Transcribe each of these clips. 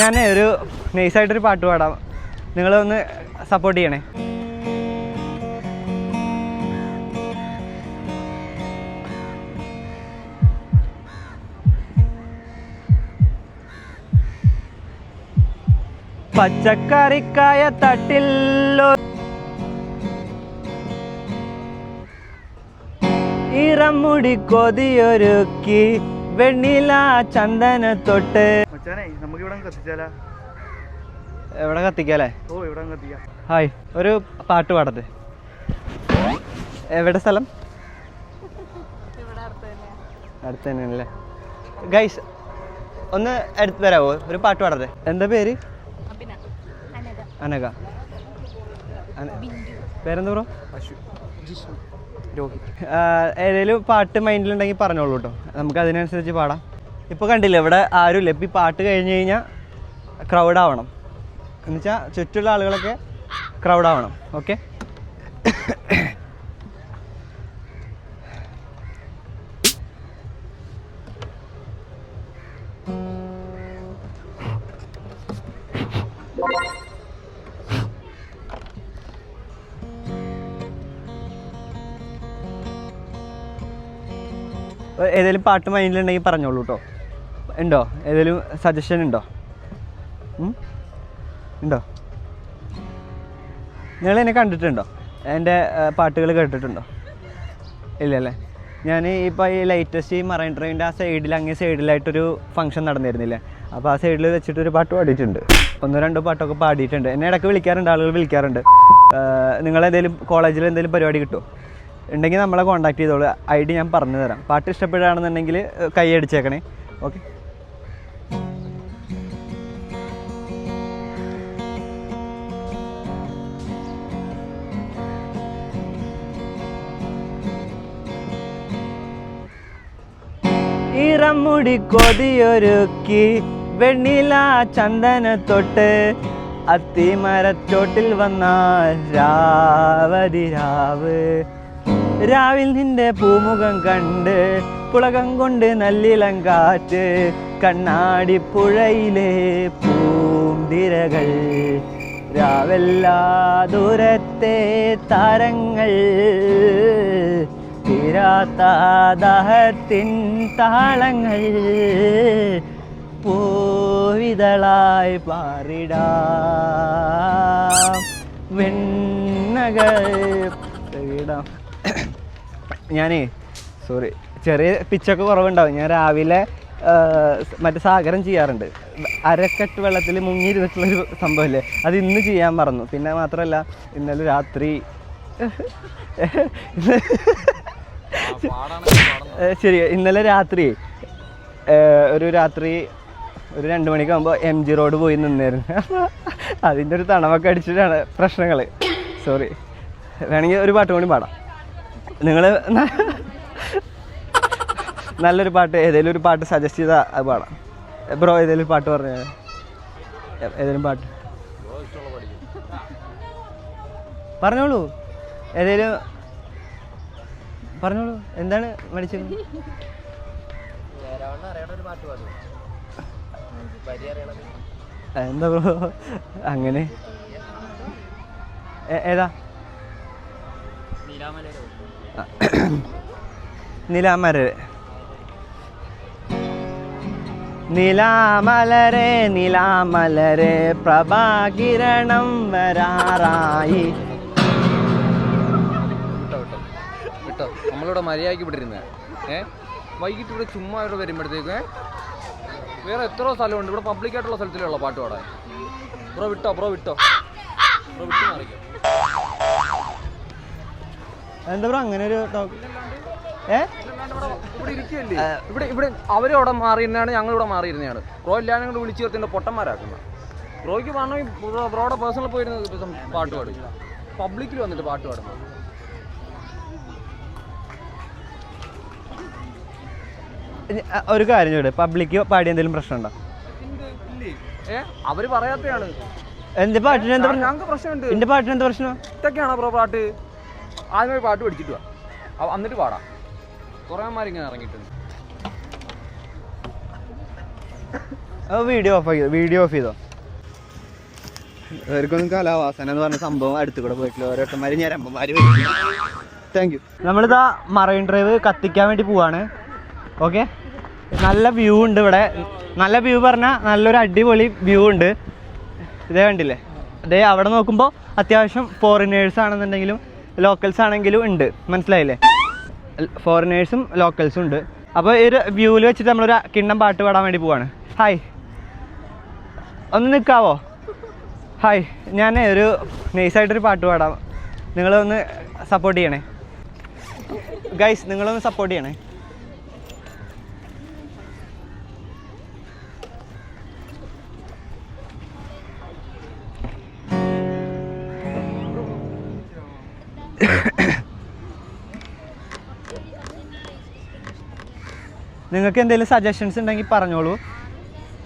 ഞാൻ ഒരു നൈസായിട്ടൊരു പാട്ട് പാടാം. നിങ്ങളൊന്ന് സപ്പോർട്ട് ചെയ്യണേ. പച്ചക്കറിക്കായ തട്ടില്ലോ ഇറമുടി കൊതിയൊരുക്കി വെണ്ണില ചന്ദന തൊട്ട്. മച്ചാനെ നമുക്ക് ഇവിടെ കത്തിച്ചാലാ? എവിടെ കത്തിക്കാലേ ഓ ഇവിടെ കത്തിക്കാം. ഹായ് ഒരു പാട്ട് പാടത്തെ എവിടെ സ്ഥലം? അടുത്ത് തന്നെയാണല്ലേ ഗൈസ് ഒന്ന് എടുത്ത് തരാമോ ഒരു പാട്ട് പാടത്തെ എന്താ പേര്? അനക അന- പേരെന്താ പറ രോഹിത് ഏതെങ്കിലും പാട്ട് മൈൻഡിലുണ്ടെങ്കിൽ പറഞ്ഞോളൂ കേട്ടോ നമുക്ക് അതിനനുസരിച്ച് പാടാം. ഇപ്പോൾ കണ്ടില്ല ഇവിടെ ആരുമില്ല. ഇപ്പോൾ ഈ പാട്ട് കഴിഞ്ഞ് കഴിഞ്ഞാൽ ക്രൗഡ് ആവണം. എന്നുവെച്ചാൽ ചുറ്റുള്ള ആളുകളൊക്കെ ക്രൗഡ് ആവണം. ഓക്കെ ഏതെങ്കിലും പാട്ട് മൈൻഡിലുണ്ടെങ്കിൽ പറഞ്ഞോളൂ കേട്ടോ ഉണ്ടോ? ഏതെങ്കിലും സജഷൻ ഉണ്ടോ? ഉണ്ടോ? നിങ്ങൾ എന്നെ കണ്ടിട്ടുണ്ടോ? എന്റെ പാട്ടുകൾ കേട്ടിട്ടുണ്ടോ? ഇല്ലല്ലേ? ഞാൻ ഇപ്പോൾ ഈ ലേറ്റസ്റ്റ് ഈ മറൈൻ ഡ്രൈവിന്റെ ആ സൈഡിൽ അങ്ങേ സൈഡിലായിട്ടൊരു ഫംഗ്ഷൻ നടന്നിരുന്നില്ലേ? അപ്പോൾ ആ സൈഡിൽ വെച്ചിട്ട് ഒരു പാട്ട് പാടിയിട്ടുണ്ട്. ഒന്നോ രണ്ടോ പാട്ടൊക്കെ പാടിയിട്ടുണ്ട്. എന്നെ ഇടയ്ക്ക് വിളിക്കാറുണ്ട് ആളുകൾ വിളിക്കാറുണ്ട്. നിങ്ങളെന്തെങ്കിലും കോളേജിൽ എന്തെങ്കിലും പരിപാടി കിട്ടുമോ ഉണ്ടെങ്കിൽ നമ്മളെ കോൺടാക്ട് ചെയ്തോളൂ. ഐ ഡി ഞാൻ പറഞ്ഞു തരാം പാട്ട് ഇഷ്ടപ്പെടുകയാണെന്നുണ്ടെങ്കിൽ കൈ അടിച്ചേക്കണേ. ഓക്കെ? ഇറമുടി കൊതിയൊരുക്കി വെണ്ണില ചന്ദന തൊട്ട് അത്തിമരച്ചോട്ടിൽ വന്നാൽ രാവതി രാവ്. രാവിൽ നിന്റെ പൂമുഖം കണ്ട് പുളകം കൊണ്ട് നല്ലിളം കാറ്റ് കണ്ണാടി പുഴയിലെ പൂന്തിരകൾ. രാവെല്ലാ ദൂരത്തെ താരങ്ങൾ തീരാത്ത ദാഹത്തിൻ താളങ്ങൾ പൂവിതളായി പാറിടാം. വെണ്ണകൾ ഇടാം. ഞാനേ സോറി ചെറിയ പിച്ചൊക്കെ കുറവുണ്ടാവും. ഞാൻ രാവിലെ മറ്റേ സാഗരം ചെയ്യാറുണ്ട്. അരക്കെട്ട് വെള്ളത്തിൽ മുങ്ങിയിരുന്നിട്ടുള്ളൊരു സംഭവമല്ലേ അത് ഇന്ന് ചെയ്യാൻ മറന്നു. പിന്നെ മാത്രമല്ല ഇന്നലെ രാത്രി ശരി ഇന്നലെ രാത്രി ഒരു രാത്രി ഒരു രണ്ട് മണിക്കാകുമ്പോൾ എം ജി റോഡ് പോയി നിന്നായിരുന്നു അതിന്റെ ഒരു തണവൊക്കെ അടിച്ചിട്ടാണ് പ്രശ്നങ്ങൾ സോറി വേണമെങ്കിൽ ഒരു പാട്ട് കൂടി പാടാം. നിങ്ങൾ നല്ലൊരു പാട്ട് ഏതെങ്കിലും ഒരു പാട്ട് സജസ്റ്റ് ചെയ്താൽ അത് പാടാം. ബ്രോ ഏതെങ്കിലും പാട്ട് പറഞ്ഞു ഏതെങ്കിലും പാട്ട്? പറഞ്ഞോളൂ. ഏതെങ്കിലും പറഞ്ഞോളൂ എന്താണ് മടിച്ചത്? എന്താ ബ്രോ? അങ്ങനെ. ഏതാ? നിലാമലര്. നിലാമലരെ നിലാമലരെ പ്രഭാകിരണം വരാറായി. വിട്ടോ നമ്മളിവിടെ മര്യാദയ്ക്ക് വിട്ടിരുന്നത് ഏ? വൈകിട്ട് ഇവിടെ ചുമ്മാ ഇവിടെ വരുമ്പോഴത്തേക്ക് വേറെ എത്ര സ്ഥലമുണ്ട്. ഇവിടെ പബ്ലിക് ആയിട്ടുള്ള സ്ഥലത്തിലുള്ള പാട്ട് പാടാൻ. ബ്രോ വിട്ടോ ബ്രോ വിട്ടോ? ബ്രോ വിട്ടു മാറിക്കോ എന്താ ബ്രോ അങ്ങനെ ഒരു ഏ? ഇവിടെ ഇരിക്കുകയല്ലേ? ഇവിടെ ഇവിടെ അവരും അവിടെ മാറിയിരുന്നാണ് ഞങ്ങൾ ഇവിടെ മാറിയിരുന്നതാണ്. ബ്രോ എല്ലാവരും കൂടെ വിളിച്ചു ചേർത്തിന്റെ പൊട്ടന്മാരാക്കുന്നത് ബ്രോയ്ക്ക് പറഞ്ഞാൽ ബ്രോ ബ്രോയുടെ പേഴ്സണൽ പോയിരുന്ന പാട്ട് പാടില്ല പബ്ലിക്കിൽ വന്നിട്ട് പാട്ട് പാടുമ്പോൾ ഒരു കാര്യം ചോദിച്ചു പബ്ലിക്ക് പാടി എന്തെങ്കിലും പ്രശ്നമുണ്ടോ? അവർ പറയാത്തയാണ്. എന്ത് പാട്ടിന് എന്താ പ്രശ്നം? ഞങ്ങൾക്ക് പ്രശ്നമുണ്ട്. എന്റെ പാട്ടിന് എന്താ പ്രശ്നം? ഇതൊക്കെയാണോ ബ്രോ പാട്ട്? ആദ്യമേ പാട്ട് പഠിച്ചിട്ട് വാ. എന്നിട്ട് പാടാം. കുറേ ഇങ്ങനെ ഇറങ്ങിയിട്ടുണ്ട്. വീഡിയോ ഓഫ് ആക്കി. വീഡിയോ ഓഫ് ചെയ്തോ? ഇവർക്കൊന്നും കലാവാസന എന്ന് പറഞ്ഞ സംഭവം അടുത്ത് കൂടെ പോയിട്ടില്ല ഓരോരുത്തന്മാര് ഞരമ്പന്മാര് താങ്ക് യു നമ്മളിതാ മറൈൻ ഡ്രൈവ് കത്തിക്കാൻ വേണ്ടി പോവാണ്. ഓക്കെ നല്ല വ്യൂ ഉണ്ട് ഇവിടെ. നല്ല വ്യൂ പറഞ്ഞാൽ നല്ലൊരു അടിപൊളി വ്യൂ ഉണ്ട്. ഇതേ കണ്ടില്ലേ? അതേ അവിടെ നോക്കുമ്പോൾ അത്യാവശ്യം ഫോറിനേഴ്സ് ആണെന്നുണ്ടെങ്കിലും ലോക്കൽസ് ആണെങ്കിലും ഉണ്ട്. മനസ്സിലായില്ലേ? ഫോറിനേഴ്സും ലോക്കൽസും ഉണ്ട്. അപ്പോൾ ഈ ഒരു വ്യൂവിൽ വെച്ചിട്ട് നമ്മളൊരു കിണ്ണം പാട്ട് പാടാൻ വേണ്ടി പോവാണ്. ഹായ് ഒന്ന് നിൽക്കാവോ? ഹായ് ഞാൻ ഒരു നൈസായിട്ടൊരു പാട്ട് പാടാം. നിങ്ങളൊന്ന് സപ്പോർട്ട് ചെയ്യണേ. ഗൈസ് നിങ്ങളൊന്ന് സപ്പോർട്ട് ചെയ്യണേ. നിങ്ങൾക്ക് എന്തെങ്കിലും സജഷൻസ് ഉണ്ടെങ്കിൽ പറഞ്ഞോളൂ.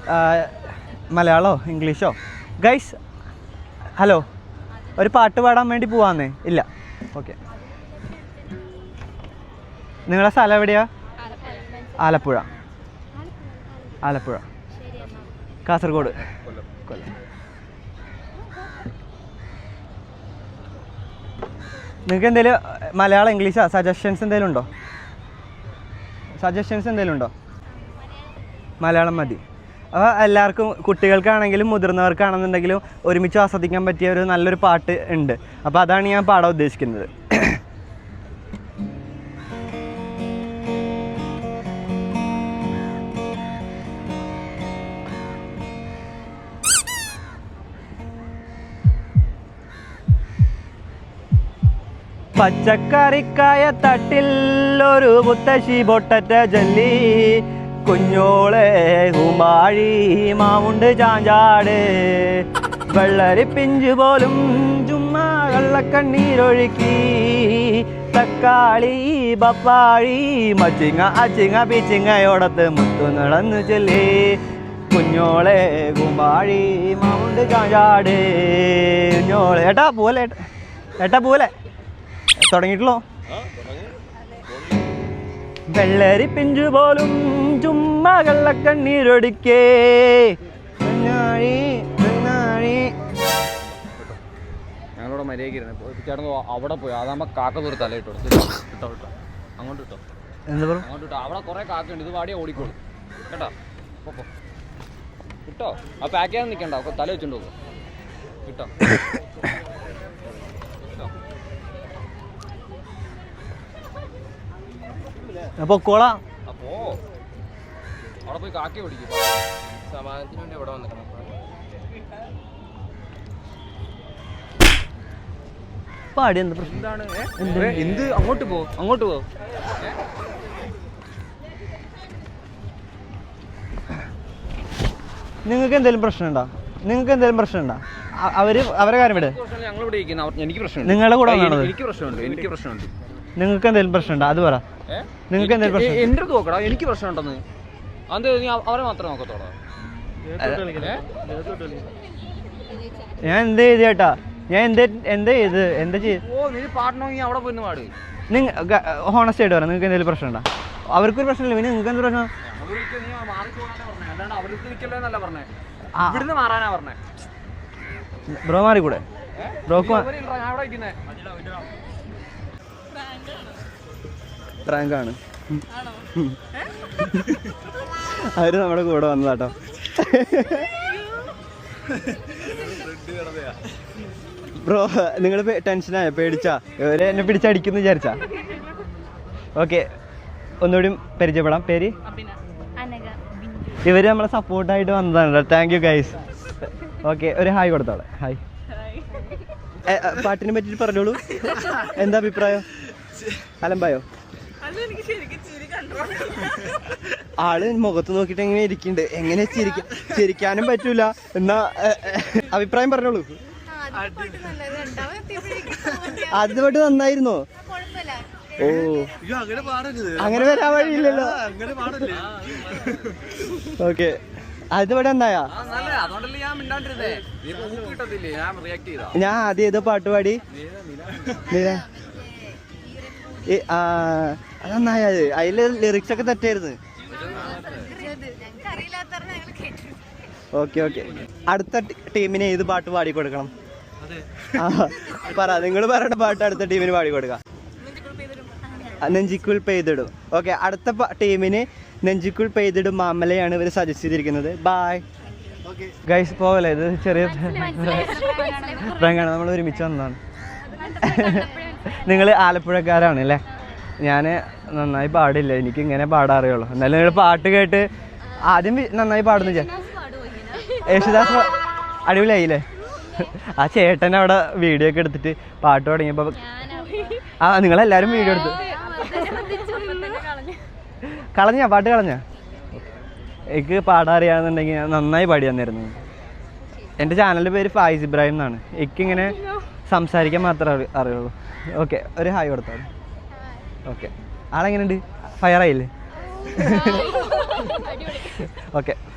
മലയാളോ മലയാളമോ ഇംഗ്ലീഷോ? ഗൈസ് ഹലോ ഒരു പാട്ട് പാടാൻ വേണ്ടി പോവാന്നേ. ഇല്ല. ഓക്കെ നിങ്ങളുടെ സ്ഥലം എവിടെയാ? ആലപ്പുഴ. ആലപ്പുഴ. കാസർഗോഡ്. കൊല്ലം. നിങ്ങൾക്ക് എന്തെങ്കിലും മലയാളം ഇംഗ്ലീഷ് സജഷൻസ് എന്തെങ്കിലും ഉണ്ടോ? സജഷൻസ് എന്തെങ്കിലും ഉണ്ടോ? മലയാളം മതി. അപ്പോൾ എല്ലാവർക്കും കുട്ടികൾക്കാണെങ്കിലും മുതിർന്നവർക്കാണെന്നുണ്ടെങ്കിലും ഒരുമിച്ച് ആസ്വദിക്കാൻ പറ്റിയ ഒരു നല്ലൊരു പാട്ട് ഉണ്ട്. അപ്പോൾ അതാണ് ഞാൻ പാടാൻ ഉദ്ദേശിക്കുന്നത്. പച്ചക്കറിക്കായ തട്ടിൽ ഒരു മുത്തശ്ശി പൊട്ടറ്റ ജല്ലി. കുഞ്ഞോളെ ഹുമാഴി മാവുണ്ട് ചാഞ്ചാട്. വെള്ളരി പിഞ്ചു പോലും ചുമ്മാ കള്ളക്കണ്ണീരൊഴുക്കി തക്കാളി പപ്പാഴി മച്ചിങ്ങ അച്ചിങ്ങ പിച്ചിങ്ങയോടത്ത് മുത്തു നടന്നു ചൊല്ലി. കുഞ്ഞോളെ കുമ്പാഴി മാവുണ്ട് ചാഞ്ചാട്. കുഞ്ഞോളെ ഏട്ടാ പോലെ ഏട്ടാ പോലെ തുടങ്ങിയിട്ടുള്ളോ? വെള്ളരി പിഞ്ചു പോലും ചുമ്മാ കള്ളക്കണ്ണീരൊടിക്കേ. ഞങ്ങളോട് മര്യാദയ്ക്ക് ചേട്ടൻ അവിടെ പോയി. അതാകുമ്പോൾ കാക്ക ദൂരെ തല ഇട്ടോ കിട്ടോ കിട്ടോ അങ്ങോട്ട് കിട്ടോ എന്താ അങ്ങോട്ട് കിട്ടോ അവിടെ കുറേ കാക്കയുണ്ട്. ഇത് വാടിയാ ഓടിക്കോളൂ. കേട്ടോ? പോ കിട്ടോ ആ പാക്ക് ചെയ്യാൻ നിൽക്കണ്ട തല വെച്ചിട്ട് പോകും. കിട്ടോ പൊക്കോളാം അപ്പോ അവിടെ പോയി കാക്കി പിടിക്കും സമാധാനത്തിന് വേണ്ടി ഇവിടെ വന്നിക്കണം പാടി എന്താ പ്രശ്നം? എന്താണ്? ഏ? എന്ത്? അങ്ങോട്ട് പോ അങ്ങോട്ട് പോ. നിങ്ങൾക്ക് എന്തെങ്കിലും പ്രശ്നമുണ്ടോ നിങ്ങൾക്ക് എന്തെങ്കിലും പ്രശ്നമുണ്ടോ അ- അവർ അവരെ കാര്യം വിട്. ഞങ്ങൾ ഇവിടെ ഇരിക്കുന്ന. എനിക്ക് പ്രശ്നമുണ്ട്. നിങ്ങളുടെ കൂടെ ഏയ്, വന്നാണത്? എനിക്ക് പ്രശ്നമുണ്ട് എനിക്ക് പ്രശ്നമുണ്ട്. നിങ്ങൾക്ക് എന്തെങ്കിലും പ്രശ്നമുണ്ടോ അത് പറ? നിങ്ങൾക്ക് എന്തെങ്കിലും എനിക്ക് പ്രശ്നം? എ- നോക്കടാ എനിക്ക് പ്രശ്നമുണ്ടെന്ന്. അത് നീ അവ- അവരെ മാത്രം നോക്കത്തോളൂ? ഞാൻ എന്ത് ചെയ്തു ചേട്ടാ? ഞാൻ എന്ത് എന്ത് ചെയ്ത്? എന്താ ചെയ്ത്? ഓ നീ പാടണമെങ്കിൽ അവിടെ പോയി പാട്. നിങ്ങൾ ഹോണസ്റ്റ് ആയിട്ട് പറയാം നിങ്ങൾക്ക് എന്തെങ്കിലും പ്രശ്നമുണ്ടോ? അവർക്കൊരു പ്രശ്നമില്ല പിന്നെ നിങ്ങൾക്ക് എന്ത് പ്രശ്നം. ഇവിടുന്ന് മാറാനാ പറഞ്ഞേ. ബ്രോ മാറിക്കൂടെ? ബ്രോക്ക് പ്രാങ്കാണ്. അവർ നമ്മുടെ കൂടെ വന്നതാട്ടോ. ബ്രോ നിങ്ങൾ ടെൻഷനായ? പേടിച്ചാ? ഇവരെ എന്നെ പിടിച്ചടിക്കുന്നു വിചാരിച്ചാ? ഓക്കെ ഒന്നുകൂടി പരിചയപ്പെടാം. പേര്? ഇവർ നമ്മളെ സപ്പോർട്ടായിട്ട് വന്നതാണ് താങ്ക് യു ഗൈസ് ഓക്കെ ഒരു ഹായ് കൊടുത്തോളെ. ഹായ് പാട്ടിനെ പറ്റിയിട്ട് പറഞ്ഞോളൂ. എന്താ അഭിപ്രായം? അലമ്പായോ? ആൾ മുഖത്ത് നോക്കിട്ട് എങ്ങനെ ഇരിക്കുന്നുണ്ട് എങ്ങനെ ചിരിക്ക ചിരിക്കാനും പറ്റൂല. എന്നാ അഭിപ്രായം പറഞ്ഞോളൂ. അതുപോലെ നന്നായിരുന്നോ. ഓ. അങ്ങനെ വരാൻ വഴിയില്ലല്ലോ. ഓക്കെ. അത് ഇവിടെ എന്തായാ ഞാൻ മിണ്ടാണ്ടിരുന്നേ. നീ ഇപ്പൊ ഊക്ക് ഞാൻ റിയാക്ട് ചെയ്താ ഞാൻ ആദ്യം ഏതോ പാട്ട് പാടി? നീല. ഈ, ആ, അത് നന്നായത് അതിൽ ലിറിക്സ് ഒക്കെ തെറ്റായിരുന്നു. ഓക്കെ ഓക്കെ അടുത്ത ടീമിന് ഏത് പാട്ട് പാടി കൊടുക്കണം? ആ, പറ നിങ്ങൾ പറയേണ്ട പാട്ട് അടുത്ത ടീമിന് പാടി കൊടുക്കാം. നെഞ്ചിക്കുൽ നെഞ്ചിക്കുൾ പെയ്തിടും. ഓക്കെ അടുത്ത ടീമിന് നെഞ്ചിക്കുൾ പെയ്തിടും മാമലയാണ് ഇവർ സജസ്റ്റ് ചെയ്തിരിക്കുന്നത്. ബായ് ഗൈസ് പോകല്ലേ ഇത് ചെറിയ പ്രാങ്കാണ് നമ്മൾ ഒരുമിച്ച് വന്നതാണ്. നിങ്ങൾ ആലപ്പുഴക്കാരാണ് അല്ലേ? ഞാൻ നന്നായി പാടില്ല. എനിക്ക് ഇങ്ങനെ പാടാറിയുള്ളൂ. എന്നാലും നിങ്ങൾ പാട്ട് കേട്ട് ആദ്യം നന്നായി പാടുന്നു ചേ യേശുദാസ് അടിപൊളിയായില്ലേ? ആ ചേട്ടൻ അവിടെ വീഡിയോ ഒക്കെ എടുത്തിട്ട് പാട്ട് തുടങ്ങിയപ്പോൾ ആ നിങ്ങളെല്ലാവരും വീഡിയോ എടുത്തു. കളഞ്ഞാ? പാട്ട് കളഞ്ഞാ? എനിക്ക് പാടാറിയാന്നുണ്ടെങ്കിൽ നന്നായി പാടി തന്നിരുന്നു. എന്റെ ചാനലിന്റെ പേര് ഫായിസ് ഇബ്രാഹിം എന്നാണ്. എനിക്കിങ്ങനെ സംസാരിക്കാൻ മാത്രമേ അറി അറിയുള്ളൂ. ഓക്കെ ഒരു ഹായ് കൊടുത്താൽ ഓക്കെ. ആളെങ്ങനെയുണ്ട്? ഫയർ ആയില്ലേ? ഓക്കെ